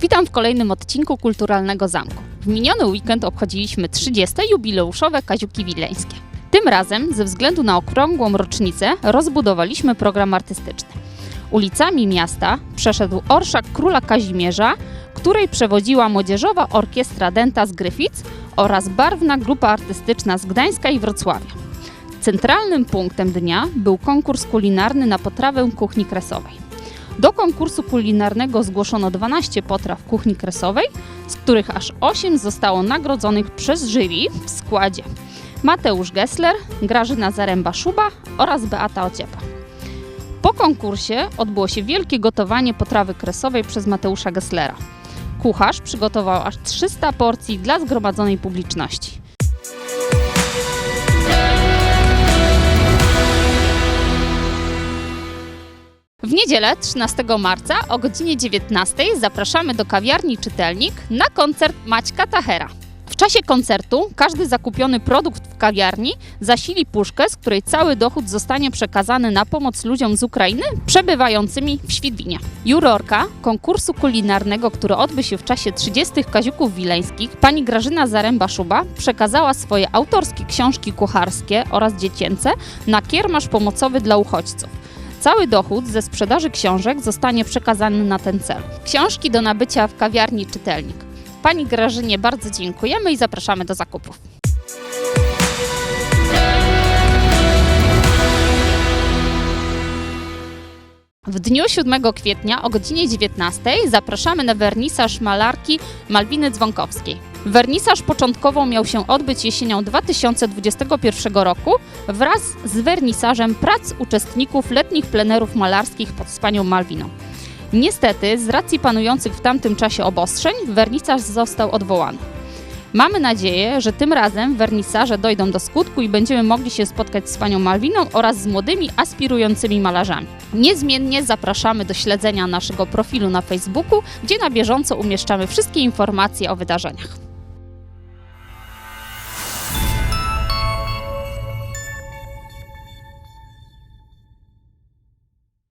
Witam w kolejnym odcinku Kulturalnego Zamku. W miniony weekend obchodziliśmy 30. jubileuszowe Kaziuki Wileńskie. Tym razem, ze względu na okrągłą rocznicę, rozbudowaliśmy program artystyczny. Ulicami miasta przeszedł orszak króla Kazimierza, której przewodziła młodzieżowa orkiestra Denta z Gryfic oraz barwna grupa artystyczna z Gdańska i Wrocławia. Centralnym punktem dnia był konkurs kulinarny na potrawę kuchni kresowej. Do konkursu kulinarnego zgłoszono 12 potraw kuchni kresowej, z których aż 8 zostało nagrodzonych przez jury w składzie Mateusz Gessler, Grażyna Zaręba-Szuba oraz Beata Ociepa. Po konkursie odbyło się wielkie gotowanie potrawy kresowej przez Mateusza Gesslera. Kucharz przygotował aż 300 porcji dla zgromadzonej publiczności. W niedzielę 13 marca o godzinie 19 zapraszamy do kawiarni Czytelnik na koncert Maćka Tachera. W czasie koncertu każdy zakupiony produkt w kawiarni zasili puszkę, z której cały dochód zostanie przekazany na pomoc ludziom z Ukrainy przebywającymi w Świdwinie. Jurorka konkursu kulinarnego, który odbył się w czasie 30. Kaziuków Wileńskich, pani Grażyna Zaręba-Szuba przekazała swoje autorskie książki kucharskie oraz dziecięce na kiermasz pomocowy dla uchodźców. Cały dochód ze sprzedaży książek zostanie przekazany na ten cel. Książki do nabycia w kawiarni Czytelnik. Pani Grażynie bardzo dziękujemy i zapraszamy do zakupów. W dniu 7 kwietnia o godzinie 19 zapraszamy na wernisaż malarki Malwiny Dzwonkowskiej. Wernisaż początkowo miał się odbyć jesienią 2021 roku wraz z wernisażem prac uczestników letnich plenerów malarskich pod panią Malwiną. Niestety, z racji panujących w tamtym czasie obostrzeń, wernisaż został odwołany. Mamy nadzieję, że tym razem wernisaże dojdą do skutku i będziemy mogli się spotkać z panią Malwiną oraz z młodymi, aspirującymi malarzami. Niezmiennie zapraszamy do śledzenia naszego profilu na Facebooku, gdzie na bieżąco umieszczamy wszystkie informacje o wydarzeniach.